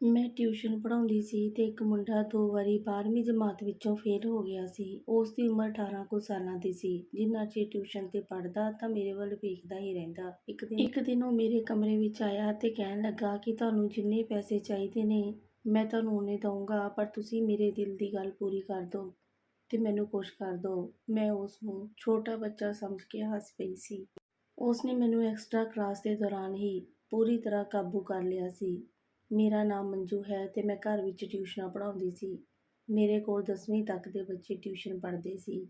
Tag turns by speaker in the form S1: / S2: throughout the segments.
S1: ਮੈਂ ਟਿਊਸ਼ਨ ਪੜ੍ਹਾਉਂਦੀ ਸੀ ਅਤੇ ਇੱਕ ਮੁੰਡਾ ਦੋ ਵਾਰੀ 12ਵੀਂ ਜਮਾਤ ਵਿੱਚੋਂ ਫੇਲ ਹੋ ਗਿਆ ਸੀ। ਉਸ ਦੀ ਉਮਰ 18 ਕੁ ਸਾਲਾਂ ਦੀ ਸੀ। ਜਿੰਨਾ ਚਿਰ ਟਿਊਸ਼ਨ ਤੇ ਪੜ੍ਹਦਾ ਤਾਂ ਮੇਰੇ ਵੱਲ ਵੇਖਦਾ ਹੀ ਰਹਿੰਦਾ। ਇੱਕ ਦਿਨ ਇੱਕ ਦਿਨ ਉਹ ਮੇਰੇ ਕਮਰੇ ਵਿੱਚ ਆਇਆ ਅਤੇ ਕਹਿਣ ਲੱਗਾ ਕਿ ਤੁਹਾਨੂੰ ਜਿੰਨੇ ਪੈਸੇ ਚਾਹੀਦੇ ਨੇ, ਮੈਂ ਤੁਹਾਨੂੰ ਉਹਨੇ ਦਊਂਗਾ, ਪਰ ਤੁਸੀਂ ਮੇਰੇ ਦਿਲ ਦੀ ਗੱਲ ਪੂਰੀ ਕਰ ਦਿਓ ਅਤੇ ਮੈਨੂੰ ਖੁਸ਼ ਕਰ ਦਿਓ ਮੈਂ ਉਸ ਨੂੰ ਛੋਟਾ ਬੱਚਾ ਸਮਝ ਕੇ ਹੱਸ ਪਈ ਸੀ। ਉਸ ਨੇ ਮੈਨੂੰ ਐਕਸਟਰਾ ਕਲਾਸ ਦੇ ਦੌਰਾਨ ਹੀ ਪੂਰੀ ਤਰ੍ਹਾਂ ਕਾਬੂ ਕਰ ਲਿਆ ਸੀ। ਮੇਰਾ ਨਾਮ ਮੰਜੂ ਹੈ ਅਤੇ ਮੈਂ ਘਰ ਵਿੱਚ ਟਿਊਸ਼ਨਾਂ ਪੜ੍ਹਾਉਂਦੀ ਸੀ। ਮੇਰੇ ਕੋਲ 10ਵੀਂ ਤੱਕ ਦੇ ਬੱਚੇ ਟਿਊਸ਼ਨ ਪੜ੍ਹਦੇ ਸੀ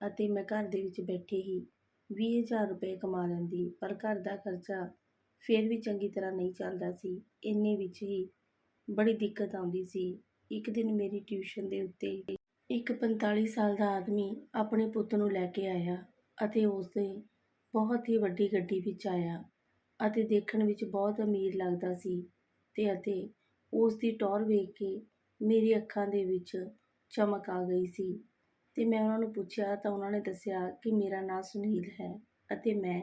S1: ਅਤੇ ਮੈਂ ਘਰ ਦੇ ਵਿੱਚ ਬੈਠੇ ਹੀ ਵੀਹ ਹਜ਼ਾਰ ਰੁਪਏ ਕਮਾ ਲੈਂਦੀ, ਪਰ ਘਰ ਦਾ ਖਰਚਾ ਫਿਰ ਵੀ ਚੰਗੀ ਤਰ੍ਹਾਂ ਨਹੀਂ ਚੱਲਦਾ ਸੀ। ਇੰਨੇ ਵਿੱਚ ਹੀ ਬੜੀ ਦਿੱਕਤ ਆਉਂਦੀ ਸੀ। ਇੱਕ ਦਿਨ ਮੇਰੀ ਟਿਊਸ਼ਨ ਦੇ ਉੱਤੇ ਇੱਕ 45 ਸਾਲ ਦਾ ਆਦਮੀ ਆਪਣੇ ਪੁੱਤ ਨੂੰ ਲੈ ਕੇ ਆਇਆ ਅਤੇ ਉਸ ਦੇ ਬਹੁਤ ਹੀ ਵੱਡੀ ਗੱਡੀ ਵਿੱਚ ਆਇਆ ਅਤੇ ਦੇਖਣ ਵਿੱਚ ਬਹੁਤ ਅਮੀਰ ਲੱਗਦਾ ਸੀ। ਤੇ ਅਤੇ ਉਸ ਦੀ ਟੌਰ ਵੇਖ ਕੇ ਮੇਰੀ ਅੱਖਾਂ ਦੇ ਵਿੱਚ ਚਮਕ ਆ ਗਈ ਸੀ। ਤੇ ਮੈਂ ਉਹਨਾਂ ਨੂੰ ਪੁੱਛਿਆ ਤਾਂ ਉਹਨਾਂ ਨੇ ਦੱਸਿਆ ਕਿ ਮੇਰਾ ਨਾਂ ਸੁਨੀਲ ਹੈ ਅਤੇ ਮੈਂ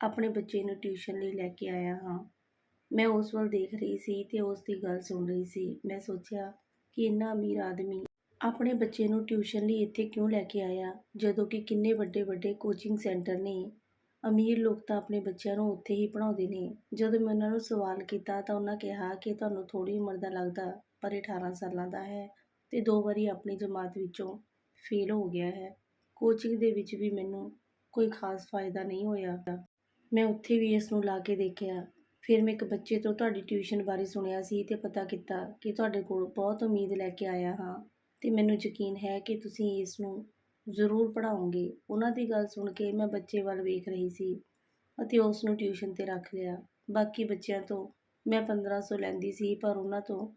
S1: ਆਪਣੇ ਬੱਚੇ ਨੂੰ ਟਿਊਸ਼ਨ ਲਈ ਲੈ ਕੇ ਆਇਆ ਹਾਂ। ਮੈਂ ਉਸ ਵੱਲ ਦੇਖ ਰਹੀ ਸੀ ਤੇ ਉਸ ਦੀ ਗੱਲ ਸੁਣ ਰਹੀ ਸੀ। ਮੈਂ ਸੋਚਿਆ ਕਿ ਇੰਨਾ ਅਮੀਰ ਆਦਮੀ ਆਪਣੇ ਬੱਚੇ ਨੂੰ ਟਿਊਸ਼ਨ ਲਈ ਇੱਥੇ ਕਿਉਂ ਲੈ ਕੇ ਆਇਆ, ਜਦੋਂ ਕਿ ਕਿੰਨੇ ਵੱਡੇ ਵੱਡੇ ਕੋਚਿੰਗ ਸੈਂਟਰ ਨੇ ਅਮੀਰ ਲੋਕ ਤਾਂ ਆਪਣੇ ਬੱਚਿਆਂ ਨੂੰ ਉੱਥੇ ਹੀ ਪੜ੍ਹਾਉਂਦੇ ਨੇ। ਜਦੋਂ ਮੈਂ ਉਹਨਾਂ ਨੂੰ ਸਵਾਲ ਕੀਤਾ ਤਾਂ ਉਹਨਾਂ ਕਿਹਾ ਕਿ ਤੁਹਾਨੂੰ ਥੋੜ੍ਹੀ ਉਮਰ ਦਾ ਲੱਗਦਾ, ਪਰ ਇਹ 18 ਸਾਲਾਂ ਦਾ ਹੈ ਅਤੇ ਦੋ ਵਾਰੀ ਆਪਣੀ ਜਮਾਤ ਵਿੱਚੋਂ ਫੇਲ ਹੋ ਗਿਆ ਹੈ। ਕੋਚਿੰਗ ਦੇ ਵਿੱਚ ਵੀ ਮੈਨੂੰ ਕੋਈ ਖਾਸ ਫਾਇਦਾ ਨਹੀਂ ਹੋਇਆ। ਮੈਂ ਉੱਥੇ ਵੀ ਇਸ ਨੂੰ ਲਾ ਕੇ ਦੇਖਿਆ। ਫਿਰ ਮੈਂ ਇੱਕ ਬੱਚੇ ਤੋਂ ਤੁਹਾਡੀ ਟਿਊਸ਼ਨ ਬਾਰੇ ਸੁਣਿਆ ਸੀ ਅਤੇ ਪਤਾ ਕੀਤਾ ਕਿ ਤੁਹਾਡੇ ਕੋਲ ਬਹੁਤ ਉਮੀਦ ਲੈ ਕੇ ਆਇਆ ਹਾਂ ਅਤੇ ਮੈਨੂੰ ਯਕੀਨ ਹੈ ਕਿ ਤੁਸੀਂ ਇਸ ਨੂੰ ਜ਼ਰੂਰ ਪੜ੍ਹਾਉਂਗੇ। ਉਹਨਾਂ ਦੀ ਗੱਲ ਸੁਣ ਕੇ ਮੈਂ ਬੱਚੇ ਵੱਲ ਵੇਖ ਰਹੀ ਸੀ ਅਤੇ ਉਸ ਨੂੰ ਟਿਊਸ਼ਨ ਤੇ ਰੱਖ ਲਿਆ। ਬਾਕੀ ਬੱਚਿਆਂ ਤੋਂ ਮੈਂ 1500 ਲੈਂਦੀ ਸੀ, ਪਰ ਉਹਨਾਂ ਤੋਂ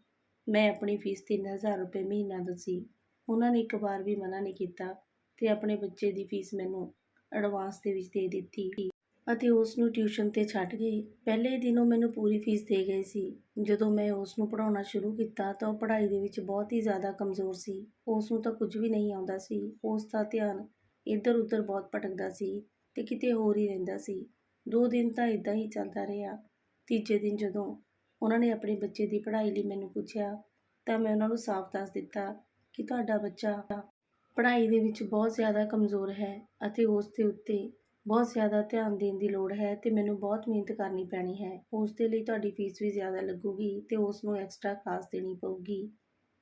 S1: ਮੈਂ ਆਪਣੀ ਫੀਸ 3000 ਰੁਪਏ ਮਹੀਨਾ ਦੱਸੀ। ਉਹਨਾਂ ਨੇ ਇੱਕ ਵਾਰ ਵੀ ਮਨਾ ਨਹੀਂ ਕੀਤਾ ਤੇ ਆਪਣੇ ਬੱਚੇ ਦੀ ਫੀਸ ਮੈਨੂੰ ਐਡਵਾਂਸ ਦੇ ਵਿੱਚ ਦੇ ਦਿੱਤੀ। ਅਤੇ ਉਸ ਨੂੰ ਟਿਊਸ਼ਨ ਤੇ ਛੱਡ ਗਏ ਪਹਿਲੇ ਦਿਨ ਉਹ ਮੈਨੂੰ ਪੂਰੀ ਫੀਸ ਦੇ ਗਏ ਸੀ। ਜਦੋਂ ਮੈਂ ਉਸ ਨੂੰ ਪੜ੍ਹਾਉਣਾ ਸ਼ੁਰੂ ਕੀਤਾ ਤਾਂ ਉਹ ਪੜ੍ਹਾਈ ਦੇ ਵਿੱਚ ਬਹੁਤ ਹੀ ਜ਼ਿਆਦਾ ਕਮਜ਼ੋਰ ਸੀ। ਉਸ ਨੂੰ ਤਾਂ ਕੁਝ ਵੀ ਨਹੀਂ ਆਉਂਦਾ ਸੀ। ਉਸ ਦਾ ਧਿਆਨ ਇੱਧਰ ਉੱਧਰ ਬਹੁਤ ਭਟਕਦਾ ਸੀ ਅਤੇ ਕਿਤੇ ਹੋਰ ਹੀ ਰਹਿੰਦਾ ਸੀ। ਦੋ ਦਿਨ ਤਾਂ ਇਦਾਂ ਹੀ ਚੱਲਦਾ ਰਿਹਾ। ਤੀਜੇ ਦਿਨ ਜਦੋਂ ਉਹਨਾਂ ਨੇ ਆਪਣੇ ਬੱਚੇ ਦੀ ਪੜ੍ਹਾਈ ਲਈ ਮੈਨੂੰ ਪੁੱਛਿਆ, ਤਾਂ ਮੈਂ ਉਹਨਾਂ ਨੂੰ ਸਾਫ਼ ਦੱਸ ਦਿੱਤਾ ਕਿ ਤੁਹਾਡਾ ਬੱਚਾ ਪੜ੍ਹਾਈ ਦੇ ਵਿੱਚ ਬਹੁਤ ਜ਼ਿਆਦਾ ਕਮਜ਼ੋਰ ਹੈ ਅਤੇ ਉਸ ਦੇ ਉੱਤੇ ਬਹੁਤ ਜ਼ਿਆਦਾ ਧਿਆਨ ਦੇਣ ਦੀ ਲੋੜ ਹੈ ਤੇ ਮੈਨੂੰ ਬਹੁਤ ਮਿਹਨਤ ਕਰਨੀ ਪੈਣੀ ਹੈ। ਉਸ ਦੇ ਲਈ ਤੁਹਾਡੀ ਫੀਸ ਵੀ ਜ਼ਿਆਦਾ ਲੱਗੂਗੀ ਤੇ ਉਸ ਨੂੰ ਐਕਸਟਰਾ ਕਲਾਸ ਦੇਣੀ ਪਊਗੀ,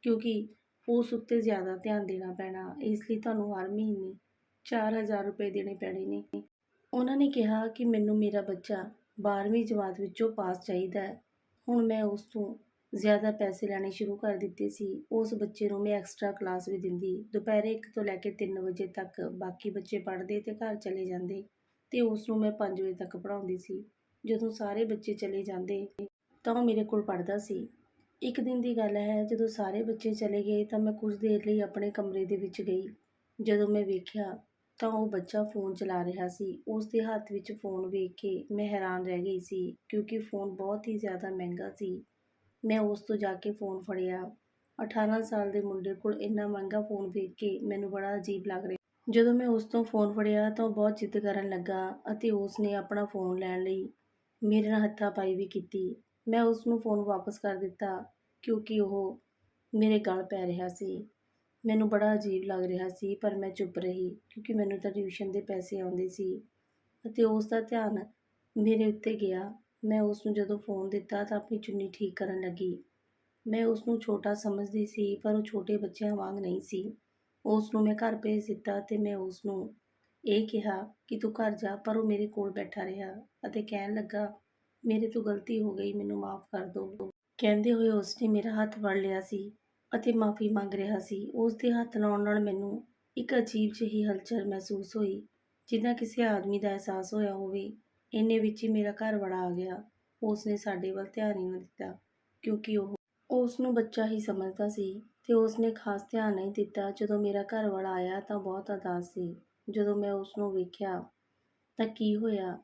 S1: ਕਿਉਂਕਿ ਉਸ ਉੱਤੇ ਜ਼ਿਆਦਾ ਧਿਆਨ ਦੇਣਾ ਪੈਣਾ। ਇਸ ਲਈ ਤੁਹਾਨੂੰ ਹਰ ਮਹੀਨੇ 4000 ਰੁਪਏ ਦੇਣੇ ਪੈਣੇ ਨੇ। ਉਹਨਾਂ ਨੇ ਕਿਹਾ ਕਿ ਮੈਨੂੰ ਮੇਰਾ ਬੱਚਾ 12ਵੀਂ ਜਮਾਤ ਵਿੱਚੋਂ ਪਾਸ ਚਾਹੀਦਾ ਹੈ। ਹੁਣ ਮੈਂ ਉਸ ਤੋਂ ਜ਼ਿਆਦਾ ਪੈਸੇ ਲੈਣੇ ਸ਼ੁਰੂ ਕਰ ਦਿੱਤੇ ਸੀ। ਉਸ ਬੱਚੇ ਨੂੰ ਮੈਂ ਐਕਸਟਰਾ ਕਲਾਸ ਵੀ ਦਿੰਦੀ। ਦੁਪਹਿਰੇ 1 ਤੋਂ ਲੈ ਕੇ 3 ਵਜੇ ਤੱਕ ਬਾਕੀ ਬੱਚੇ ਪੜ੍ਹਦੇ ਤੇ ਘਰ ਚਲੇ ਜਾਂਦੇ। ਤੇ ਉਸ ਨੂੰ ਮੈਂ 5 ਵਜੇ ਤੱਕ ਪੜ੍ਹਾਉਂਦੀ ਸੀ। ਜਦੋਂ ਸਾਰੇ ਬੱਚੇ ਚਲੇ ਜਾਂਦੇ ਤਾਂ ਉਹ ਮੇਰੇ ਕੋਲ ਪੜ੍ਹਦਾ ਸੀ। ਇੱਕ ਦਿਨ ਦੀ ਗੱਲ ਹੈ, ਜਦੋਂ ਸਾਰੇ ਬੱਚੇ ਚਲੇ ਗਏ ਤਾਂ ਮੈਂ ਕੁਝ ਦੇਰ ਲਈ ਆਪਣੇ ਕਮਰੇ ਦੇ ਵਿੱਚ ਗਈ। ਜਦੋਂ ਮੈਂ ਵੇਖਿਆ ਤਾਂ ਉਹ ਬੱਚਾ ਫੋਨ ਚਲਾ ਰਿਹਾ ਸੀ। ਉਸ ਦੇ ਹੱਥ ਵਿੱਚ ਫੋਨ ਵੇਖ ਕੇ ਮੈਂ ਹੈਰਾਨ ਰਹਿ ਗਈ ਸੀ, ਕਿਉਂਕਿ ਫੋਨ ਬਹੁਤ ਹੀ ਜ਼ਿਆਦਾ ਮਹਿੰਗਾ ਸੀ। ਮੈਂ ਉਸ ਤੋਂ ਜਾ ਕੇ ਫੋਨ ਫੜਿਆ। 18 ਸਾਲ ਦੇ ਮੁੰਡੇ ਕੋਲ ਇੰਨਾ ਮਹਿੰਗਾ ਫੋਨ ਵੇਖ ਕੇ ਮੈਨੂੰ ਬੜਾ ਅਜੀਬ ਲੱਗ ਰਿਹਾ ਜਦੋਂ ਮੈਂ ਉਸ ਤੋਂ ਫੋਨ ਫੜਿਆ ਤਾਂ ਉਹ ਬਹੁਤ ਜਿੱਦ ਕਰਨ ਲੱਗਾ ਅਤੇ ਉਸ ਨੇ ਆਪਣਾ ਫੋਨ ਲੈਣ ਲਈ ਮੇਰੇ ਨਾਲ ਹੱਥਾਪਾਈ ਵੀ ਕੀਤੀ। ਮੈਂ ਉਸ ਨੂੰ ਫੋਨ ਵਾਪਸ ਕਰ ਦਿੱਤਾ ਕਿਉਂਕਿ ਉਹ ਮੇਰੇ ਗਲ ਪੈ ਰਿਹਾ ਸੀ। ਮੈਨੂੰ ਬੜਾ ਅਜੀਬ ਲੱਗ ਰਿਹਾ ਸੀ, ਪਰ ਮੈਂ ਚੁੱਪ ਰਹੀ ਕਿਉਂਕਿ ਮੈਨੂੰ ਤਾਂ ਟਿਊਸ਼ਨ ਦੇ ਪੈਸੇ ਆਉਂਦੇ ਸੀ ਅਤੇ ਉਸ ਦਾ ਧਿਆਨ ਮੇਰੇ ਉੱਤੇ ਗਿਆ। ਮੈਂ ਉਸ ਨੂੰ ਜਦੋਂ ਫੋਨ ਦਿੱਤਾ ਤਾਂ ਆਪਣੀ ਚੁੰਨੀ ਠੀਕ ਕਰਨ ਲੱਗੀ। ਮੈਂ ਉਸ ਨੂੰ ਛੋਟਾ ਸਮਝਦੀ ਸੀ, ਪਰ ਉਹ ਛੋਟੇ ਬੱਚਿਆਂ ਵਾਂਗ ਨਹੀਂ ਸੀ। ਉਸ ਨੂੰ ਮੈਂ ਘਰ ਭੇਜ ਦਿੱਤਾ ਅਤੇ ਮੈਂ ਉਸ ਨੂੰ ਇਹ ਕਿਹਾ ਕਿ ਤੂੰ ਘਰ ਜਾ, ਪਰ ਉਹ ਮੇਰੇ ਕੋਲ ਬੈਠਾ ਰਿਹਾ ਅਤੇ ਕਹਿਣ ਲੱਗਾ, ਮੇਰੇ ਤੋਂ ਗਲਤੀ ਹੋ ਗਈ, ਮੈਨੂੰ ਮਾਫ ਕਰ ਦਿਓ ਕਹਿੰਦੇ ਹੋਏ ਉਸ ਨੇ ਮੇਰਾ ਹੱਥ ਫੜ ਲਿਆ ਸੀ ਅਤੇ ਮਾਫੀ ਮੰਗ ਰਿਹਾ ਸੀ। ਉਸ ਦੇ ਹੱਥ ਲਾਉਣ ਨਾਲ ਮੈਨੂੰ ਇੱਕ ਅਜੀਬ ਜਿਹੀ ਹਲਚਲ ਮਹਿਸੂਸ ਹੋਈ, ਜਿੱਦਾਂ ਕਿਸੇ ਆਦਮੀ ਦਾ ਅਹਿਸਾਸ ਹੋਇਆ ਹੋਵੇ, ਇੰਨੇ ਵਿੱਚ ਹੀ ਮੇਰਾ ਘਰ ਵੜਾ ਆ ਗਿਆ। ਉਸ ਨੇ ਸਾਡੇ ਵੱਲ ਧਿਆਨ ਹੀ ਨਾ ਦਿੱਤਾ, ਕਿਉਂਕਿ ਉਹ ਉਸ ਨੂੰ ਬੱਚਾ ਹੀ ਸਮਝਦਾ ਸੀ। ਅਤੇ ਉਸ ਨੇ ਖਾਸ ਧਿਆਨ ਨਹੀਂ ਦਿੱਤਾ। ਜਦੋਂ ਮੇਰਾ ਘਰਵਾਲਾ ਆਇਆ ਤਾਂ ਬਹੁਤ ਉਦਾਸ ਸੀ। ਜਦੋਂ ਮੈਂ ਉਸ ਨੂੰ ਵੇਖਿਆ ਤਾਂ ਕੀ ਹੋਇਆ?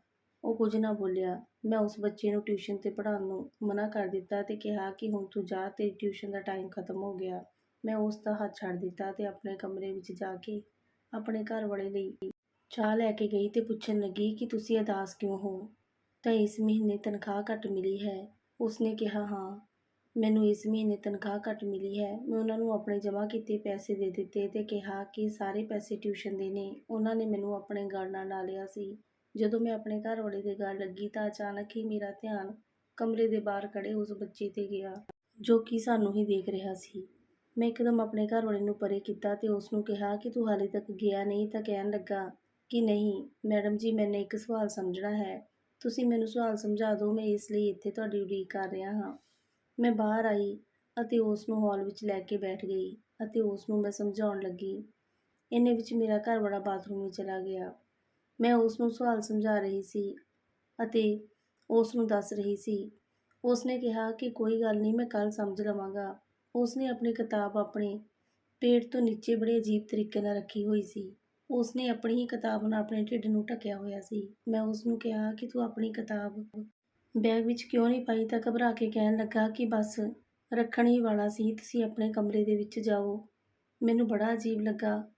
S1: ਉਹ ਕੁਝ ਨਾ ਬੋਲਿਆ। ਮੈਂ ਉਸ ਬੱਚੇ ਨੂੰ ਟਿਊਸ਼ਨ ਤੇ ਪੜ੍ਹਾਉਣ ਨੂੰ ਮਨਾ ਕਰ ਦਿੱਤਾ ਅਤੇ ਕਿਹਾ ਕਿ ਹੁਣ ਤੂੰ ਜਾ ਤੇਰੀ ਟਿਊਸ਼ਨ ਦਾ ਟਾਈਮ ਖਤਮ ਹੋ ਗਿਆ। ਮੈਂ ਉਸ ਦਾ ਹੱਥ ਛੱਡ ਦਿੱਤਾ ਅਤੇ ਆਪਣੇ ਕਮਰੇ ਵਿੱਚ ਜਾ ਕੇ ਆਪਣੇ ਘਰ ਵਾਲੇ ਲਈ ਚਾਹ ਲੈ ਕੇ ਗਈ ਅਤੇ ਪੁੱਛਣ ਲੱਗੀ ਕਿ ਤੁਸੀਂ ਉਦਾਸ ਕਿਉਂ ਹੋ? ਤਾਂ ਇਸ ਮਹੀਨੇ ਤਨਖਾਹ ਘੱਟ ਮਿਲੀ ਹੈ। ਉਸਨੇ ਕਿਹਾ, ਹਾਂ। ਮੈਨੂੰ ਇਸ ਮਹੀਨੇ ਤਨਖਾਹ ਘੱਟ ਮਿਲੀ ਹੈ। ਮੈਂ ਉਹਨਾਂ ਨੂੰ ਆਪਣੇ ਜਮ੍ਹਾਂ ਕੀਤੇ ਪੈਸੇ ਦੇ ਦਿੱਤੇ ਅਤੇ ਕਿਹਾ ਕਿ ਸਾਰੇ ਪੈਸੇ ਟਿਊਸ਼ਨ ਦੇ ਨੇ। ਉਹਨਾਂ ਨੇ ਮੈਨੂੰ ਆਪਣੇ ਗਲ ਨਾਲ ਲਾ ਲਿਆ ਸੀ। ਜਦੋਂ ਮੈਂ ਆਪਣੇ ਘਰ ਵਾਲੇ ਦੇ ਗਲ ਲੱਗੀ ਤਾਂ ਅਚਾਨਕ ਹੀ ਮੇਰਾ ਧਿਆਨ ਕਮਰੇ ਦੇ ਬਾਹਰ ਖੜ੍ਹੇ ਉਸ ਬੱਚੇ ਤੇ ਗਿਆ, ਜੋ ਕਿ ਸਾਨੂੰ ਹੀ ਦੇਖ ਰਿਹਾ ਸੀ। ਮੈਂ ਇੱਕਦਮ ਆਪਣੇ ਘਰ ਵਾਲੇ ਨੂੰ ਪਰੇ ਕੀਤਾ ਅਤੇ ਉਸ ਨੂੰ ਕਿਹਾ ਕਿ ਤੂੰ ਹਾਲੇ ਤੱਕ ਗਿਆ ਨਹੀਂ ਤਾਂ ਕਹਿਣ ਲੱਗਾ ਕਿ ਨਹੀਂ, ਮੈਡਮ ਜੀ, ਮੈਨੇ ਇੱਕ ਸਵਾਲ ਸਮਝਣਾ ਹੈ। ਤੁਸੀਂ ਮੈਨੂੰ ਸਵਾਲ ਸਮਝਾ ਦਿਓ, ਮੈਂ ਇਸ ਲਈ ਇੱਥੇ ਤੁਹਾਡੀ ਉਡੀਕ ਕਰ ਰਿਹਾ ਹਾਂ। ਮੈਂ ਬਾਹਰ ਆਈ ਅਤੇ ਉਸ ਨੂੰ ਹਾਲ ਵਿੱਚ ਲੈ ਕੇ ਬੈਠ ਗਈ ਅਤੇ ਉਸ ਨੂੰ ਮੈਂ ਸਮਝਾਉਣ ਲੱਗੀ। ਇੰਨੇ ਵਿੱਚ ਮੇਰਾ ਘਰ ਬੜਾ ਬਾਥਰੂਮ ਵਿੱਚ ਚਲਾ ਗਿਆ। ਮੈਂ ਉਸ ਨੂੰ ਸਵਾਲ ਸਮਝਾ ਰਹੀ ਸੀ ਅਤੇ ਉਸ ਨੂੰ ਦੱਸ ਰਹੀ ਸੀ। ਉਸ ਨੇ ਕਿਹਾ ਕਿ ਕੋਈ ਗੱਲ ਨਹੀਂ, ਮੈਂ ਕੱਲ ਸਮਝ ਲਵਾਂਗਾ। ਉਸ ਨੇ ਆਪਣੀ ਕਿਤਾਬ ਆਪਣੇ ਪੇਟ ਤੋਂ ਨੀਚੇ ਬੜੇ ਅਜੀਬ ਤਰੀਕੇ ਨਾਲ ਰੱਖੀ ਹੋਈ ਸੀ। ਉਸ ਨੇ ਆਪਣੀ ਹੀ ਕਿਤਾਬ ਨਾਲ ਆਪਣੇ ਢਿੱਡ ਨੂੰ ਢੱਕਿਆ ਹੋਇਆ ਸੀ। ਮੈਂ ਉਸ ਨੂੰ ਕਿਹਾ ਕਿ ਤੂੰ ਆਪਣੀ ਕਿਤਾਬ ਬੈਗ ਵਿੱਚ ਕਿਉਂ ਨਹੀਂ ਪਾਈ ਤਾਂ ਘਬਰਾ ਕੇ ਕਹਿਣ ਲੱਗਾ ਕਿ ਬਸ ਰੱਖਣ ਹੀ ਵਾਲਾ ਸੀ, ਤੁਸੀਂ ਆਪਣੇ ਕਮਰੇ ਦੇ ਵਿੱਚ ਜਾਓ। ਮੈਨੂੰ ਬੜਾ ਅਜੀਬ ਲੱਗਾ।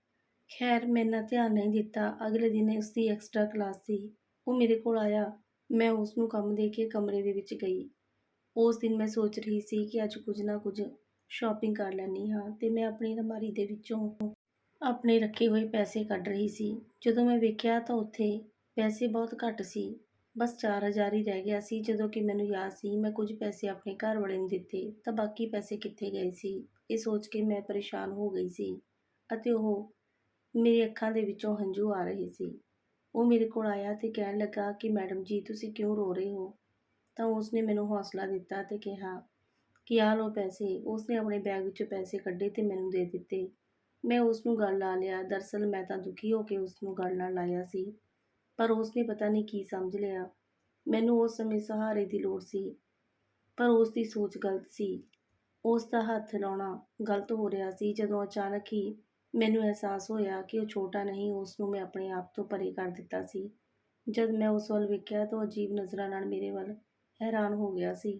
S1: ਖੈਰ, ਮੈਂ ਇੰਨਾ ਧਿਆਨ ਨਹੀਂ ਦਿੱਤਾ। ਅਗਲੇ ਦਿਨ ਉਸ ਦੀ ਐਕਸਟਰਾ ਕਲਾਸ ਸੀ। ਉਹ ਮੇਰੇ ਕੋਲ ਆਇਆ। ਮੈਂ ਉਸ ਨੂੰ ਕੰਮ ਦੇ ਕੇ ਕਮਰੇ ਦੇ ਵਿੱਚ ਗਈ। ਉਸ ਦਿਨ ਮੈਂ ਸੋਚ ਰਹੀ ਸੀ ਕਿ ਅੱਜ ਕੁਝ ਨਾ ਕੁਝ ਸ਼ਾਪਿੰਗ ਕਰ ਲੈਣੀ ਹਾਂ ਤੇ ਮੈਂ ਆਪਣੀ ਅਲਮਾਰੀ ਦੇ ਵਿੱਚੋਂ ਆਪਣੇ ਰੱਖੇ ਹੋਏ ਪੈਸੇ ਕੱਢ ਰਹੀ ਸੀ। ਜਦੋਂ ਮੈਂ ਵੇਖਿਆ ਤਾਂ ਉੱਥੇ ਪੈਸੇ ਬਹੁਤ ਘੱਟ ਸੀ। ਬਸ 4000 ਹੀ ਰਹਿ ਗਿਆ ਸੀ, ਜਦੋਂ ਕਿ ਮੈਨੂੰ ਯਾਦ ਸੀ, ਮੈਂ ਕੁਝ ਪੈਸੇ ਆਪਣੇ ਘਰ ਵਾਲੇ ਨੂੰ ਦਿੱਤੇ, ਤਾਂ ਬਾਕੀ ਪੈਸੇ ਕਿੱਥੇ ਗਏ ਸੀ? ਇਹ ਸੋਚ ਕੇ ਮੈਂ ਪਰੇਸ਼ਾਨ ਹੋ ਗਈ ਸੀ ਅਤੇ ਉਹ ਮੇਰੀ ਅੱਖਾਂ ਦੇ ਵਿੱਚੋਂ ਹੰਝੂ ਆ ਰਹੇ ਸੀ। ਉਹ ਮੇਰੇ ਕੋਲ ਆਇਆ ਤੇ ਕਹਿਣ ਲੱਗਾ ਕਿ, ਮੈਡਮ ਜੀ, ਤੁਸੀਂ ਕਿਉਂ ਰੋ ਰਹੇ ਹੋ? ਤਾਂ ਉਸਨੇ ਮੈਨੂੰ ਹੌਸਲਾ ਦਿੱਤਾ ਤੇ ਕਿਹਾ ਕਿ ਆ ਲਓ ਪੈਸੇ। ਉਸਨੇ ਆਪਣੇ ਬੈਗ ਵਿੱਚੋਂ ਪੈਸੇ ਕੱਢੇ ਤੇ ਮੈਨੂੰ ਦੇ ਦਿੱਤੇ। ਮੈਂ ਉਸ ਨੂੰ ਗੱਲ ਲਾ ਲਿਆ। ਦਰਅਸਲ ਮੈਂ ਤਾਂ ਦੁਖੀ ਹੋ ਕੇ ਉਸ ਨੂੰ ਗੱਲ ਨਾਲ ਲਾਇਆ ਸੀ। ਪਰ ਉਸ ਨੇ ਪਤਾ ਨਹੀਂ ਕੀ ਸਮਝ ਲਿਆ। ਮੈਨੂੰ ਉਸ ਸਮੇਂ ਸਹਾਰੇ ਦੀ ਲੋੜ ਸੀ, ਪਰ ਉਸ ਦੀ ਸੋਚ ਗਲਤ ਸੀ। ਉਸ ਦਾ ਹੱਥ ਲਾਉਣਾ ਗਲਤ ਹੋ ਰਿਹਾ ਸੀ ਜਦੋਂ ਅਚਾਨਕ ਹੀ ਮੈਨੂੰ ਅਹਿਸਾਸ ਹੋਇਆ ਕਿ ਉਹ ਛੋਟਾ ਨਹੀਂ ਉਸ ਨੂੰ ਮੈਂ ਆਪਣੇ ਆਪ ਤੋਂ ਪਰੇ ਕਰ ਦਿੱਤਾ ਸੀ। ਜਦ ਮੈਂ ਉਸ ਵੱਲ ਵੇਖਿਆ ਤਾਂ ਉਹ ਅਜੀਬ ਨਜ਼ਰਾਂ ਨਾਲ ਮੇਰੇ ਵੱਲ ਹੈਰਾਨ ਹੋ ਗਿਆ ਸੀ।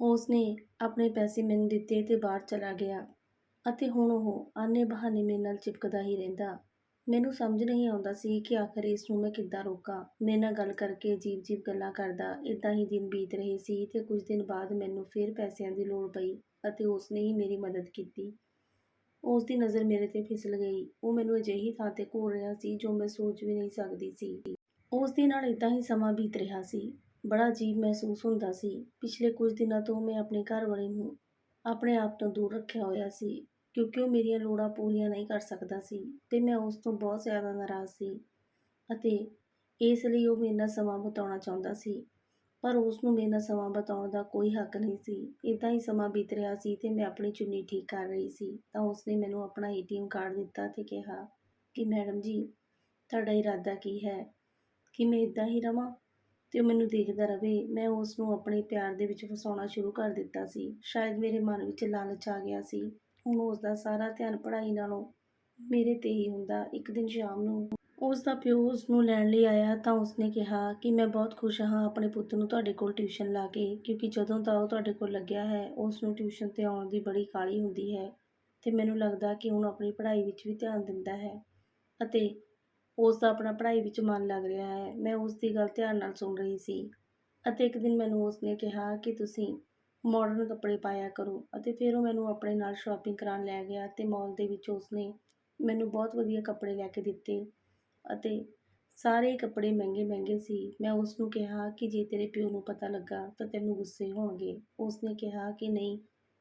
S1: ਉਸ ਨੇ ਆਪਣੇ ਪੈਸੇ ਮੈਨੂੰ ਦਿੱਤੇ ਤੇ ਬਾਹਰ ਚਲਾ ਗਿਆ ਅਤੇ ਹੁਣ ਉਹ ਆਨੇ ਬਹਾਨੇ ਮੇਰੇ ਨਾਲ ਚਿਪਕਦਾ ਹੀ ਰਹਿੰਦਾ। ਮੈਨੂੰ ਸਮਝ ਨਹੀਂ ਆਉਂਦਾ ਸੀ ਕਿ ਆਖਰ ਇਸ ਨੂੰ ਮੈਂ ਕਿੱਦਾਂ ਰੋਕਾਂ। ਮੇਰੇ ਨਾਲ ਗੱਲ ਕਰਕੇ ਅਜੀਬ-ਅਜੀਬ ਗੱਲਾਂ ਕਰਦਾ ਇਦਾਂ ਹੀ ਦਿਨ ਬੀਤ ਰਹੇ ਸੀ ਤੇ ਕੁਝ ਦਿਨ ਬਾਅਦ ਮੈਨੂੰ ਫਿਰ ਪੈਸਿਆਂ ਦੀ ਲੋੜ ਪਈ ਅਤੇ ਉਸ ਨੇ ਹੀ ਮੇਰੀ ਮਦਦ ਕੀਤੀ। ਉਸ ਦੀ ਨਜ਼ਰ ਮੇਰੇ ਤੇ ਫਿਸਲ ਗਈ। ਉਹ ਮੈਨੂੰ ਅਜਿਹੀ ਥਾਂ ਤੇ ਘੂਰ ਰਿਹਾ ਸੀ ਜੋ ਮੈਂ ਸੋਚ ਵੀ ਨਹੀਂ ਸਕਦੀ ਸੀ। ਉਸ ਦੇ ਨਾਲ ਇਦਾਂ ਹੀ ਸਮਾਂ ਬੀਤ ਰਿਹਾ ਸੀ। ਬੜਾ ਅਜੀਬ ਮਹਿਸੂਸ ਹੁੰਦਾ ਸੀ। ਪਿਛਲੇ ਕੁਝ ਦਿਨਾਂ ਤੋਂ ਮੈਂ ਆਪਣੇ ਘਰ ਵਾਲੇ ਨੂੰ ਆਪਣੇ ਆਪ ਤੋਂ ਦੂਰ ਰੱਖਿਆ ਹੋਇਆ ਸੀ। ਕਿਉਂਕਿ ਉਹ ਮੇਰੀਆਂ ਲੋੜਾਂ ਪੂਰੀਆਂ ਨਹੀਂ ਕਰ ਸਕਦਾ ਸੀ ਤੇ ਮੈਂ ਉਸ ਤੋਂ ਬਹੁਤ ਜ਼ਿਆਦਾ ਨਾਰਾਜ਼ ਸੀ ਅਤੇ ਇਸ ਲਈ ਉਹ ਮੇਰੇ ਨਾਲ ਸਮਾਂ ਬਿਤਾਉਣਾ ਚਾਹੁੰਦਾ ਸੀ, ਪਰ ਉਸ ਨੂੰ ਮੇਰੇ ਨਾਲ ਸਮਾਂ ਬਿਤਾਉਣ ਦਾ ਕੋਈ ਹੱਕ ਨਹੀਂ ਸੀ। ਇਦਾਂ ਹੀ ਸਮਾਂ ਬੀਤ ਰਿਹਾ ਸੀ ਤੇ ਮੈਂ ਆਪਣੀ ਚੁੰਨੀ ਠੀਕ ਕਰ ਰਹੀ ਸੀ, ਤਾਂ ਉਸ ਨੇ ਮੈਨੂੰ ਆਪਣਾ ਏਟੀਐਮ ਕਾਰਡ ਦਿੱਤਾ ਤੇ ਕਿਹਾ ਕਿ, ਮੈਡਮ ਜੀ, ਤੁਹਾਡਾ ਇਰਾਦਾ ਕੀ ਹੈ? ਕਿ ਮੈਂ ਇਦਾਂ ਹੀ ਰਵਾਂ? ਤੇ ਉਹ ਮੈਨੂੰ ਦੇਖਦਾ ਰਵੇ ਮੈਂ ਉਸ ਨੂੰ ਆਪਣੇ ਪਿਆਰ ਦੇ ਵਿੱਚ ਫਸਾਉਣਾ ਸ਼ੁਰੂ ਕਰ ਦਿੱਤਾ ਸੀ। ਸ਼ਾਇਦ ਮੇਰੇ ਮਨ ਵਿੱਚ ਲਾਲਚ ਆ ਗਿਆ ਸੀ। ਹੁਣ ਉਸ ਦਾ ਸਾਰਾ ਧਿਆਨ ਪੜ੍ਹਾਈ ਨਾਲੋਂ ਮੇਰੇ ਤੇ ਹੀ ਹੁੰਦਾ। ਇੱਕ ਦਿਨ ਸ਼ਾਮ ਨੂੰ ਉਸ ਦਾ ਪਿਓ ਉਸ ਨੂੰ ਲੈਣ ਲਈ ਆਇਆ ਤਾਂ ਉਸਨੇ ਕਿਹਾ ਕਿ ਮੈਂ ਬਹੁਤ ਖੁਸ਼ ਹਾਂ ਆਪਣੇ ਪੁੱਤ ਨੂੰ ਤੁਹਾਡੇ ਕੋਲ ਟਿਊਸ਼ਨ ਲਾ ਕੇ, ਕਿਉਂਕਿ ਜਦੋਂ ਦਾ ਉਹ ਤੁਹਾਡੇ ਕੋਲ ਲੱਗਿਆ ਹੈ, ਉਸ ਨੂੰ ਟਿਊਸ਼ਨ ਤੇ ਆਉਣ ਦੀ ਬੜੀ ਕਾਹਲੀ ਹੁੰਦੀ ਹੈ ਤੇ ਮੈਨੂੰ ਲੱਗਦਾ ਕਿ ਹੁਣ ਆਪਣੀ ਪੜ੍ਹਾਈ ਵਿੱਚ ਵੀ ਧਿਆਨ ਦਿੰਦਾ ਹੈ ਅਤੇ ਉਸ ਦਾ ਆਪਣਾ ਪੜ੍ਹਾਈ ਵਿੱਚ ਮਨ ਲੱਗ ਰਿਹਾ ਹੈ। ਮੈਂ ਉਸ ਦੀ ਗੱਲ ਧਿਆਨ ਨਾਲ ਸੁਣ ਰਹੀ ਸੀ ਅਤੇ ਇੱਕ ਦਿਨ ਮੈਨੂੰ ਉਸ ਨੇ ਕਿਹਾ ਕਿ ਤੁਸੀਂ ਮੋਡਰਨ ਕੱਪੜੇ ਪਾਇਆ ਕਰੋ ਅਤੇ ਫਿਰ ਉਹ ਮੈਨੂੰ ਆਪਣੇ ਨਾਲ ਸ਼ੋਪਿੰਗ ਕਰਾਉਣ ਲੈ ਗਿਆ ਅਤੇ ਮੋਲ ਦੇ ਵਿੱਚ ਉਸਨੇ ਮੈਨੂੰ ਬਹੁਤ ਵਧੀਆ ਕੱਪੜੇ ਲੈ ਕੇ ਦਿੱਤੇ ਅਤੇ ਸਾਰੇ ਕੱਪੜੇ ਮਹਿੰਗੇ ਮਹਿੰਗੇ ਸੀ। ਮੈਂ ਉਸ ਨੂੰ ਕਿਹਾ ਕਿ ਜੇ ਤੇਰੇ ਪਿਓ ਨੂੰ ਪਤਾ ਲੱਗਾ ਤਾਂ ਤੈਨੂੰ ਗੁੱਸੇ ਹੋਣਗੇ। ਉਸ ਨੇ ਕਿਹਾ ਕਿ ਨਹੀਂ,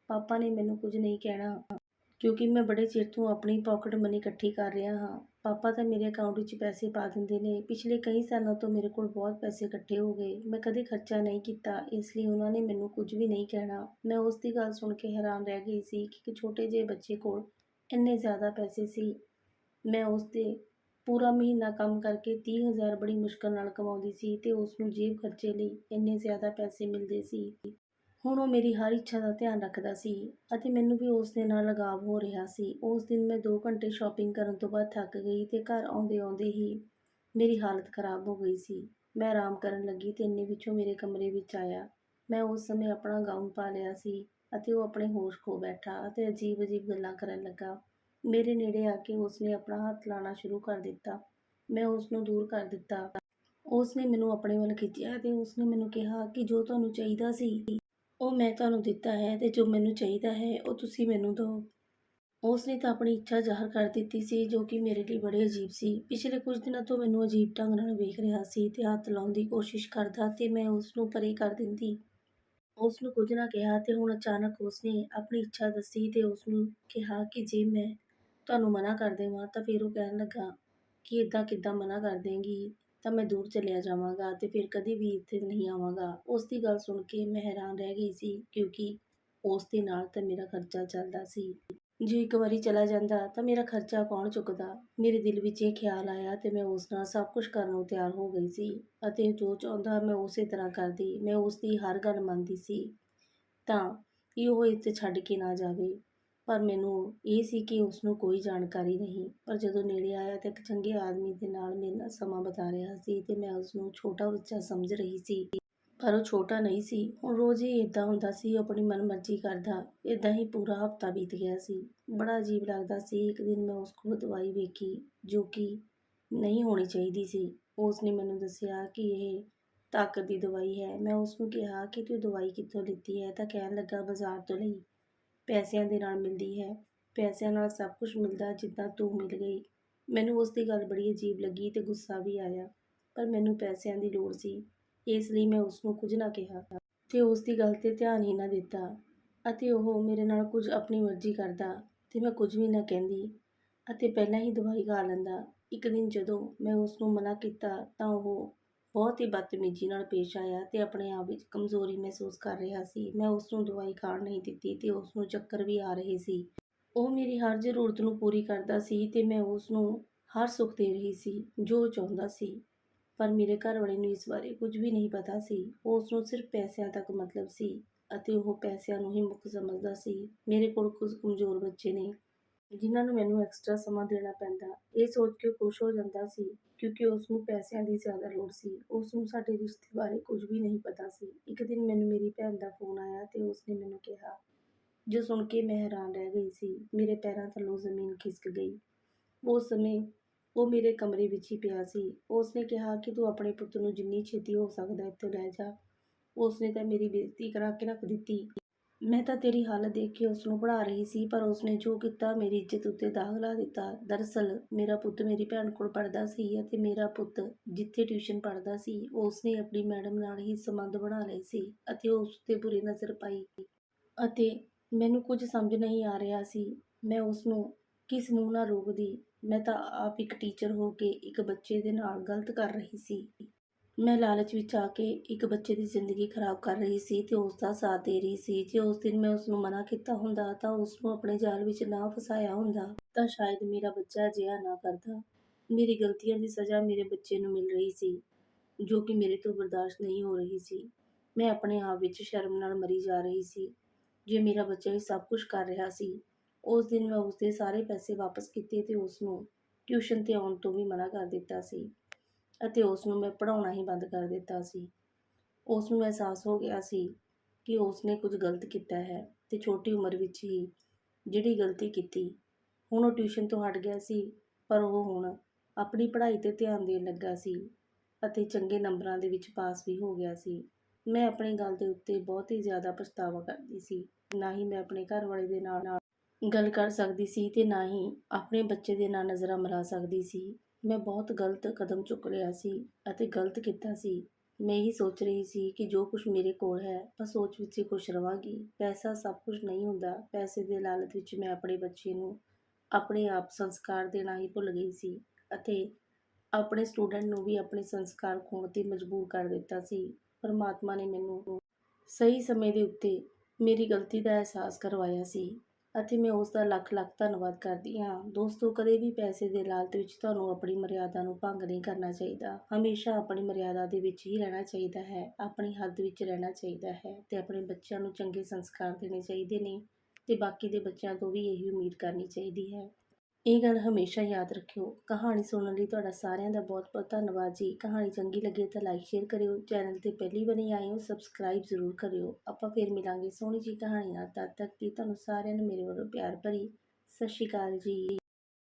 S1: ਪਾਪਾ ਨੇ ਮੈਨੂੰ ਕੁਝ ਨਹੀਂ ਕਹਿਣਾ ਕਿਉਂਕਿ ਮੈਂ ਬੜੇ ਚਿਰ ਤੋਂ ਆਪਣੀ ਪੋਕਟ ਮਨੀ ਇਕੱਠੀ ਕਰ ਰਿਹਾ ਹਾਂ। ਪਾਪਾ ਤਾਂ ਮੇਰੇ ਅਕਾਊਂਟ ਵਿੱਚ ਪੈਸੇ ਪਾ ਦਿੰਦੇ ਨੇ। ਪਿਛਲੇ ਕਈ ਸਾਲਾਂ ਤੋਂ ਮੇਰੇ ਕੋਲ ਬਹੁਤ ਪੈਸੇ ਇਕੱਠੇ ਹੋ ਗਏ। ਮੈਂ ਕਦੇ ਖਰਚਾ ਨਹੀਂ ਕੀਤਾ, ਇਸ ਲਈ ਉਹਨਾਂ ਨੇ ਮੈਨੂੰ ਕੁਝ ਵੀ ਨਹੀਂ ਕਹਿਣਾ। ਮੈਂ ਉਸ ਦੀ ਗੱਲ ਸੁਣ ਕੇ ਹੈਰਾਨ ਰਹਿ ਗਈ ਸੀ ਕਿ ਇੱਕ ਛੋਟੇ ਜਿਹੇ ਬੱਚੇ ਕੋਲ ਇੰਨੇ ਜ਼ਿਆਦਾ ਪੈਸੇ ਸੀ। ਮੈਂ ਉਸ ਦੇ ਪੂਰਾ ਮਹੀਨਾ ਕੰਮ ਕਰਕੇ 30000 ਬੜੀ ਮੁਸ਼ਕਲ ਨਾਲ ਕਮਾਉਂਦੀ ਸੀ ਤੇ ਉਸ ਨੂੰ ਜੇਬ ਖਰਚੇ ਲਈ ਇੰਨੇ ਜ਼ਿਆਦਾ ਪੈਸੇ ਮਿਲਦੇ ਸੀ। ਹੁਣ ਉਹ ਮੇਰੀ ਹਰ ਇੱਛਾ ਦਾ ਧਿਆਨ ਰੱਖਦਾ ਸੀ ਅਤੇ ਮੈਨੂੰ ਵੀ ਉਸ ਦੇ ਨਾਲ ਲਗਾਵ ਹੋ ਰਿਹਾ ਸੀ। ਉਸ ਦਿਨ ਮੈਂ 2 ਘੰਟੇ ਸ਼ਾਪਿੰਗ ਕਰਨ ਤੋਂ ਬਾਅਦ ਥੱਕ ਗਈ ਤੇ ਘਰ ਆਉਂਦੇ ਆਉਂਦੇ ਹੀ ਮੇਰੀ ਹਾਲਤ ਖਰਾਬ ਹੋ ਗਈ ਸੀ। ਮੈਂ ਆਰਾਮ ਕਰਨ ਲੱਗੀ ਤੇ ਇੰਨੇ ਵਿੱਚੋਂ ਮੇਰੇ ਕਮਰੇ ਵਿੱਚ ਆਇਆ। ਮੈਂ ਉਸ ਸਮੇਂ ਆਪਣਾ ਗਾਊਨ ਪਾ ਲਿਆ ਸੀ ਅਤੇ ਉਹ ਆਪਣੇ ਹੋਸ਼ ਖੋ ਬੈਠਾ ਅਤੇ ਅਜੀਬ-ਅਜੀਬ ਗੱਲਾਂ ਕਰਨ ਲੱਗਾ। ਮੇਰੇ ਨੇੜੇ ਆ ਕੇ ਉਸਨੇ ਆਪਣਾ ਹੱਥ ਲਾਣਾ ਸ਼ੁਰੂ ਕਰ ਦਿੱਤਾ। ਮੈਂ ਉਸ ਨੂੰ ਦੂਰ ਕਰ ਦਿੱਤਾ। ਉਸ ਨੇ ਮੈਨੂੰ ਆਪਣੇ ਵੱਲ ਖਿੱਚਿਆ ਤੇ ਉਸਨੇ ਮੈਨੂੰ ਕਿਹਾ ਕਿ ਜੋ ਤੁਹਾਨੂੰ ਚਾਹੀਦਾ ਸੀ ਉਹ ਮੈਂ ਤੁਹਾਨੂੰ ਦਿੱਤਾ ਹੈ ਤੇ ਜੋ ਮੈਨੂੰ ਚਾਹੀਦਾ ਹੈ, ਉਹ ਤੁਸੀਂ ਮੈਨੂੰ ਦਿਓ। ਉਸ ਨੇ ਤਾਂ ਆਪਣੀ ਇੱਛਾ ਜ਼ਾਹਰ ਕਰ ਦਿੱਤੀ ਸੀ, ਜੋ ਕਿ ਮੇਰੇ ਲਈ ਬੜੇ ਅਜੀਬ ਸੀ। ਪਿਛਲੇ ਕੁਝ ਦਿਨਾਂ ਤੋਂ ਮੈਨੂੰ ਅਜੀਬ ਢੰਗ ਨਾਲ ਵੇਖ ਰਿਹਾ ਸੀ ਤੇ ਹੱਥ ਲਾਉਣ ਦੀ ਕੋਸ਼ਿਸ਼ ਕਰਦਾ ਤੇ ਮੈਂ ਉਸ ਨੂੰ ਪਰੇ ਕਰ ਦਿੰਦੀ। ਉਸ ਨੂੰ ਕੁਝ ਨਾ ਕਿਹਾ ਤੇ ਹੁਣ ਅਚਾਨਕ ਉਸ ਨੇ ਆਪਣੀ ਇੱਛਾ ਦੱਸੀ ਤੇ ਉਸ ਨੂੰ ਕਿਹਾ ਕਿ ਜੇ ਮੈਂ ਤੁਹਾਨੂੰ ਮਨਾ ਕਰ ਦੇਵਾਂ ਤਾਂ ਫਿਰ ਉਹ ਕਹਿਣ ਲੱਗਾ ਕਿ ਇਦਾਂ ਕਿੱਦਾਂ ਮਨਾ ਕਰ ਦੇਂਗੀ। ਤਾਂ ਮੈਂ ਦੂਰ ਚਲਿਆ ਜਾਵਾਂਗਾ ਅਤੇ ਫਿਰ ਕਦੇ ਵੀ ਇੱਥੇ ਨਹੀਂ ਆਵਾਂਗਾ। ਉਸ ਦੀ ਗੱਲ ਸੁਣ ਕੇ ਮੈਂ ਹੈਰਾਨ ਰਹਿ ਗਈ ਸੀ ਕਿਉਂਕਿ ਉਸ ਦੇ ਨਾਲ ਤਾਂ ਮੇਰਾ ਖਰਚਾ ਚੱਲਦਾ ਸੀ। ਜੇ ਇੱਕ ਵਾਰੀ ਚਲਾ ਜਾਂਦਾ ਤਾਂ ਮੇਰਾ ਖਰਚਾ ਕੌਣ ਚੁੱਕਦਾ? ਮੇਰੇ ਦਿਲ ਵਿੱਚ ਇਹ ਖਿਆਲ ਆਇਆ ਤੇ ਮੈਂ ਉਸ ਨਾਲ ਸਭ ਕੁਝ ਕਰਨ ਨੂੰ ਤਿਆਰ ਹੋ ਗਈ ਸੀ ਅਤੇ ਜੋ ਚਾਹੁੰਦਾ ਮੈਂ ਉਸੇ ਤਰ੍ਹਾਂ ਕਰਦੀ। ਮੈਂ ਉਸ ਦੀ ਹਰ ਗੱਲ ਮੰਨਦੀ ਸੀ। ਤਾਂ ਕਿ ਉਹ ਇੱਥੇ ਛੱਡ ਕੇ ਨਾ ਜਾਵੇ। ਪਰ ਮੈਨੂੰ ਇਹ ਸੀ ਕਿ ਉਸ ਨੂੰ ਕੋਈ ਜਾਣਕਾਰੀ ਨਹੀਂ। ਪਰ ਜਦੋਂ ਨੇੜੇ ਆਇਆ ਤਾਂ ਇੱਕ ਚੰਗੇ ਆਦਮੀ ਦੇ ਨਾਲ ਮੇਰੇ ਨਾਲ ਸਮਾਂ ਬਿਤਾ ਰਿਹਾ ਸੀ ਤੇ ਮੈਂ ਉਸ ਨੂੰ ਛੋਟਾ ਬੱਚਾ ਸਮਝ ਰਹੀ ਸੀ। ਪਰ ਉਹ ਛੋਟਾ ਨਹੀਂ ਸੀ। ਹੁਣ ਰੋਜ਼ ਹੀ ਇਦਾਂ ਹੁੰਦਾ ਸੀ, ਉਹ ਆਪਣੀ ਮਨਮਰਜ਼ੀ ਕਰਦਾ। ਇਦਾਂ ਹੀ ਪੂਰਾ ਹਫਤਾ ਬੀਤ ਗਿਆ ਸੀ। ਬੜਾ ਅਜੀਬ ਲੱਗਦਾ ਸੀ, ਇੱਕ ਦਿਨ ਮੈਂ ਉਸ ਕੋਲ ਦਵਾਈ ਵੇਖੀ, ਜੋ ਕਿ ਨਹੀਂ ਹੋਣੀ ਚਾਹੀਦੀ ਸੀ। ਉਸ ਨੇ ਮੈਨੂੰ ਦੱਸਿਆ ਕਿ ਇਹ ਤਾਕਤ ਦੀ ਦਵਾਈ ਹੈ। ਮੈਂ ਉਸ ਨੂੰ ਕਿਹਾ ਕਿ ਤੂੰ ਦਵਾਈ ਕਿੱਥੋਂ ਲਿੱਤੀ ਹੈ? ਤਾਂ ਕਹਿਣ ਲੱਗਾ, ਬਾਜ਼ਾਰ ਤੋਂ ਲਈ। ਪੈਸਿਆਂ ਦੇ ਨਾਲ ਮਿਲਦੀ ਹੈ। ਪੈਸਿਆਂ ਨਾਲ ਸਭ ਕੁਝ ਮਿਲਦਾ ਜਿੱਦਾਂ ਤੂੰ ਮਿਲ ਗਈ। ਮੈਨੂੰ ਉਸ ਦੀ ਗੱਲ ਬੜੀ ਅਜੀਬ ਲੱਗੀ ਤੇ ਗੁੱਸਾ ਵੀ ਆਇਆ, ਪਰ ਮੈਨੂੰ ਪੈਸਿਆਂ ਦੀ ਲੋੜ ਸੀ। ਇਸ ਲਈ ਮੈਂ ਉਸ ਨੂੰ ਕੁਝ ਨਾ ਕਿਹਾ ਤੇ ਉਸ ਦੀ ਗੱਲ ਤੇ ਧਿਆਨ ਹੀ ਨਾ ਦਿੱਤਾ ਅਤੇ ਉਹ ਮੇਰੇ ਨਾਲ ਕੁਝ ਆਪਣੀ ਮਰਜ਼ੀ ਕਰਦਾ ਤੇ ਮੈਂ ਕੁਝ ਵੀ ਨਾ ਕਹਿੰਦੀ ਅਤੇ ਪਹਿਲਾਂ ਹੀ ਦਵਾਈ ਖਾ ਲੈਂਦਾ। ਇੱਕ ਦਿਨ ਜਦੋਂ ਮੈਂ ਉਸ ਨੂੰ ਮਨਾ ਕੀਤਾ ਤਾਂ ਉਹ ਬਹੁਤ ਹੀ ਬਦਤਮੀਜ਼ੀ ਨਾਲ ਪੇਸ਼ ਆਇਆ ਤੇ ਆਪਣੇ ਆਪ ਵਿੱਚ ਕਮਜ਼ੋਰੀ ਮਹਿਸੂਸ ਕਰ ਰਿਹਾ ਸੀ। ਮੈਂ ਉਸ ਨੂੰ ਦਵਾਈ ਖਾਣ ਨਹੀਂ ਦਿੱਤੀ ਤੇ ਉਸ ਨੂੰ ਚੱਕਰ ਵੀ ਆ ਰਹੇ ਸੀ। ਉਹ ਮੇਰੀ ਹਰ ਜ਼ਰੂਰਤ ਨੂੰ ਪੂਰੀ ਕਰਦਾ ਸੀ ਤੇ ਮੈਂ ਉਸ ਨੂੰ ਹਰ ਸੁੱਖ ਦੇ ਰਹੀ ਸੀ, ਜੋ ਚਾਹੁੰਦਾ ਸੀ। ਪਰ ਮੇਰੇ ਘਰ ਵਾਲੇ ਨੂੰ ਇਸ ਬਾਰੇ ਕੁਝ ਵੀ ਨਹੀਂ ਪਤਾ ਸੀ। ਉਸ ਨੂੰ ਸਿਰਫ ਪੈਸਿਆਂ ਤੱਕ ਮਤਲਬ ਸੀ ਅਤੇ ਉਹ ਪੈਸਿਆਂ ਨੂੰ ਹੀ ਮੁੱਖ ਸਮਝਦਾ ਸੀ। ਮੇਰੇ ਕੋਲ ਕੁਝ ਕਮਜ਼ੋਰ ਬੱਚੇ ਨੇ, ਜਿਨ੍ਹਾਂ ਨੂੰ ਮੈਨੂੰ ਐਕਸਟਰਾ ਸਮਾਂ ਦੇਣਾ ਪੈਂਦਾ। ਇਹ ਸੋਚ ਕੇ ਖੁਸ਼ ਹੋ ਜਾਂਦਾ ਸੀ। ਕਿਉਂਕਿ ਉਸ ਨੂੰ ਪੈਸਿਆਂ ਦੀ ਜ਼ਿਆਦਾ ਲੋੜ ਸੀ। ਉਸ ਨੂੰ ਸਾਡੇ ਰਿਸ਼ਤੇ ਬਾਰੇ ਕੁਝ ਵੀ ਨਹੀਂ ਪਤਾ ਸੀ। ਇੱਕ ਦਿਨ ਮੈਨੂੰ ਮੇਰੀ ਭੈਣ ਦਾ ਫੋਨ ਆਇਆ ਅਤੇ ਉਸ ਨੇ ਮੈਨੂੰ ਕਿਹਾ, ਜੋ ਸੁਣ ਕੇ ਮੈਂ ਹੈਰਾਨ ਰਹਿ ਗਈ ਸੀ, ਮੇਰੇ ਪੈਰਾਂ ਥੱਲੋਂ ਜ਼ਮੀਨ ਖਿਸਕ ਗਈ। ਉਸ ਸਮੇਂ ਉਹ ਮੇਰੇ ਕਮਰੇ ਵਿੱਚ ਹੀ ਪਿਆ ਸੀ। ਉਸ ਨੇ ਕਿਹਾ ਕਿ ਤੂੰ ਆਪਣੇ ਪੁੱਤ ਨੂੰ ਜਿੰਨੀ ਛੇਤੀ ਹੋ ਸਕਦਾ ਇੱਥੋਂ ਲੈ ਜਾ। ਉਸ ਨੇ ਤਾਂ ਮੇਰੀ ਬੇਇੱਜ਼ਤੀ ਕਰਾ ਕੇ ਰੱਖ ਦਿੱਤੀ। ਮੈਂ ਤਾਂ ਤੇਰੀ ਹਾਲਤ ਦੇਖ ਕੇ ਉਸ ਨੂੰ ਪੜ੍ਹਾ ਰਹੀ ਸੀ, ਪਰ ਉਸਨੇ ਜੋ ਕੀਤਾ ਮੇਰੀ ਇੱਜ਼ਤ ਉੱਤੇ ਦਾਗ ਲਾ ਦਿੱਤਾ। ਦਰਅਸਲ ਮੇਰਾ ਪੁੱਤ ਮੇਰੀ ਭੈਣ ਕੋਲ ਪੜ੍ਹਦਾ ਸੀ ਅਤੇ ਮੇਰਾ ਪੁੱਤ ਜਿੱਥੇ ਟਿਊਸ਼ਨ ਪੜ੍ਹਦਾ ਸੀ, ਉਸਨੇ ਆਪਣੀ ਮੈਡਮ ਨਾਲ ਹੀ ਸੰਬੰਧ ਬਣਾ ਲਏ ਸੀ ਅਤੇ ਉਸ ਤੇ ਬੁਰੀ ਨਜ਼ਰ ਪਾਈ। ਅਤੇ ਮੈਨੂੰ ਕੁਝ ਸਮਝ ਨਹੀਂ ਆ ਰਿਹਾ ਸੀ, ਮੈਂ ਉਸ ਨੂੰ ਕਿਸ ਮੂੰਹ ਨਾਲ ਰੋਕਦੀ। ਮੈਂ ਤਾਂ ਆਪ ਇੱਕ ਟੀਚਰ ਹੋ ਕੇ ਇੱਕ ਬੱਚੇ ਦੇ ਨਾਲ ਗਲਤ ਕਰ ਰਹੀ ਸੀ। ਮੈਂ ਲਾਲਚ ਵਿੱਚ ਆ ਕੇ ਇੱਕ ਬੱਚੇ ਦੀ ਜ਼ਿੰਦਗੀ ਖਰਾਬ ਕਰ ਰਹੀ ਸੀ ਤੇ ਉਸ ਦਾ ਸਾਥ ਦੇ ਰਹੀ ਸੀ। ਜੇ ਉਸ ਦਿਨ ਮੈਂ ਉਸ ਨੂੰ ਮਨਾ ਕੀਤਾ ਹੁੰਦਾ ਤਾਂ ਉਸ ਨੂੰ ਆਪਣੇ ਜਾਲ ਵਿੱਚ ਨਾ ਫਸਾਇਆ ਹੁੰਦਾ ਤਾਂ ਸ਼ਾਇਦ ਮੇਰਾ ਬੱਚਾ ਅਜਿਹਾ ਨਾ ਕਰਦਾ। ਮੇਰੀ ਗਲਤੀਆਂ ਦੀ ਸਜ਼ਾ ਮੇਰੇ ਬੱਚੇ ਨੂੰ ਮਿਲ ਰਹੀ ਸੀ, ਜੋ ਕਿ ਮੇਰੇ ਤੋਂ ਬਰਦਾਸ਼ਤ ਨਹੀਂ ਹੋ ਰਹੀ ਸੀ। ਮੈਂ ਆਪਣੇ ਆਪ ਵਿੱਚ ਸ਼ਰਮ ਨਾਲ ਮਰੀ ਜਾ ਰਹੀ ਸੀ। ਜੇ ਮੇਰਾ ਬੱਚਾ ਇਹ ਸਭ ਕੁਝ ਕਰ ਰਿਹਾ ਸੀ, ਉਸ ਦਿਨ ਮੈਂ ਉਸ ਦੇ ਸਾਰੇ ਪੈਸੇ ਵਾਪਸ ਕੀਤੇ ਤੇ ਉਸ ਨੂੰ ਟਿਊਸ਼ਨ ਤੇ ਆਉਣ ਤੋਂ ਵੀ ਮਨਾ ਕਰ ਦਿੱਤਾ ਸੀ। ਅਤੇ ਉਸ ਨੂੰ ਮੈਂ ਪੜ੍ਹਾਉਣਾ ਹੀ ਬੰਦ ਕਰ ਦਿੱਤਾ ਸੀ। ਉਸ ਨੂੰ ਅਹਿਸਾਸ ਹੋ ਗਿਆ ਸੀ ਕਿ ਉਸ ਨੇ ਕੁਝ ਗਲਤ ਕੀਤਾ ਹੈ ਤੇ ਛੋਟੀ ਉਮਰ ਵਿੱਚ ਹੀ ਜਿਹੜੀ ਗਲਤੀ ਕੀਤੀ, ਹੁਣ ਉਹ ਟਿਊਸ਼ਨ ਤੋਂ ਹਟ ਗਿਆ ਸੀ, ਪਰ ਉਹ ਹੁਣ ਆਪਣੀ ਪੜ੍ਹਾਈ ਤੇ ਧਿਆਨ ਦੇਣ ਲੱਗਾ ਸੀ ਅਤੇ ਚੰਗੇ ਨੰਬਰਾਂ ਦੇ ਵਿੱਚ ਪਾਸ ਵੀ ਹੋ ਗਿਆ ਸੀ। ਮੈਂ ਆਪਣੀ ਗੱਲ ਦੇ ਉੱਤੇ ਬਹੁਤ ਹੀ ਜ਼ਿਆਦਾ ਪਛਤਾਵਾ ਕਰਦੀ ਸੀ। ਨਾ ਹੀ ਮੈਂ ਆਪਣੇ ਘਰ ਵਾਲੇ ਦੇ ਨਾਲ ਨਾਲ ਗੱਲ ਕਰ ਸਕਦੀ ਸੀ ਤੇ ਨਾ ਹੀ ਆਪਣੇ ਬੱਚੇ ਦੇ ਨਾਲ ਨਜ਼ਰਾਂ ਮਰਾ ਸਕਦੀ ਸੀ। ਮੈਂ ਬਹੁਤ ਗਲਤ ਕਦਮ ਚੁੱਕ ਲਿਆ ਸੀ ਅਤੇ ਗਲਤ ਕੀਤਾ ਸੀ। ਮੈਂ ਇਹੀ ਸੋਚ ਰਹੀ ਸੀ ਕਿ ਜੋ ਕੁਝ ਮੇਰੇ ਕੋਲ ਹੈ ਬਸ ਸੋਚ ਵਿੱਚ ਹੀ ਖੁਸ਼ ਰਵਾਂਗੀ। ਪੈਸਾ ਸਭ ਕੁਝ ਨਹੀਂ ਹੁੰਦਾ। ਪੈਸੇ ਦੇ ਲਾਲਚ ਵਿੱਚ ਮੈਂ ਆਪਣੇ ਬੱਚੇ ਨੂੰ ਆਪਣੇ ਆਪ ਸੰਸਕਾਰ ਦੇਣਾ ਹੀ ਭੁੱਲ ਗਈ ਸੀ ਅਤੇ ਆਪਣੇ ਸਟੂਡੈਂਟ ਨੂੰ ਵੀ ਆਪਣੇ ਸੰਸਕਾਰ ਖੋਣ ਤੇ ਮਜਬੂਰ ਕਰ ਦਿੱਤਾ ਸੀ। ਪਰਮਾਤਮਾ ਨੇ ਮੈਨੂੰ ਸਹੀ ਸਮੇਂ ਦੇ ਉੱਤੇ ਮੇਰੀ ਗਲਤੀ ਦਾ ਅਹਿਸਾਸ ਕਰਵਾਇਆ ਸੀ। ਅਤੇ ਮੈਂ ਉਸ ਦਾ ਲੱਖ ਲੱਖ ਧੰਨਵਾਦ ਕਰਦੀ ਹਾਂ। ਦੋਸਤੋ, ਕਦੇ ਵੀ ਪੈਸੇ ਦੇ ਲਾਲਚ ਵਿੱਚ ਤੁਹਾਨੂੰ ਆਪਣੀ ਮਰਿਆਦਾ ਨੂੰ ਭੰਗ ਨਹੀਂ ਕਰਨਾ ਚਾਹੀਦਾ। ਹਮੇਸ਼ਾ ਆਪਣੀ ਮਰਿਆਦਾ ਦੇ ਵਿੱਚ ਹੀ ਰਹਿਣਾ ਚਾਹੀਦਾ ਹੈ। ਆਪਣੀ ਹੱਦ ਵਿੱਚ ਰਹਿਣਾ ਚਾਹੀਦਾ ਹੈ ਤੇ ਆਪਣੇ ਬੱਚਿਆਂ ਨੂੰ ਚੰਗੇ ਸੰਸਕਾਰ ਦੇਣੇ ਚਾਹੀਦੇ ਨੇ ਤੇ ਬਾਕੀ ਦੇ ਬੱਚਿਆਂ ਤੋਂ ਵੀ ਇਹੀ ਉਮੀਦ ਕਰਨੀ ਚਾਹੀਦੀ ਹੈ। ਇਹ ਗੱਲ ਹਮੇਸ਼ਾ ਯਾਦ ਰੱਖਿਓ। ਕਹਾਣੀ ਸੁਣਨ ਲਈ ਤੁਹਾਡਾ ਸਾਰਿਆਂ ਦਾ ਬਹੁਤ ਬਹੁਤ ਧੰਨਵਾਦ ਜੀ। ਕਹਾਣੀ ਚੰਗੀ ਲੱਗੇ ਤਾਂ ਲਾਈਕ ਸ਼ੇਅਰ ਕਰਿਓ। ਚੈਨਲ ਤੇ ਪਹਿਲੀ ਵਾਰੀ ਆਏ ਹੋ ਸਬਸਕ੍ਰਾਈਬ ਜ਼ਰੂਰ ਕਰਿਓ। ਆਪਾਂ ਫੇਰ ਮਿਲਾਂਗੇ ਸੋਹਣੀ ਜੀ ਕਹਾਣੀ ਨਾਲ। ਤਦ ਤੱਕ ਕਿ ਤੁਹਾਨੂੰ ਸਾਰਿਆਂ ਨੂੰ ਮੇਰੇ ਵੱਲੋਂ ਪਿਆਰ ਭਰੀ ਸਤਿ ਸ਼੍ਰੀ ਅਕਾਲ ਜੀ।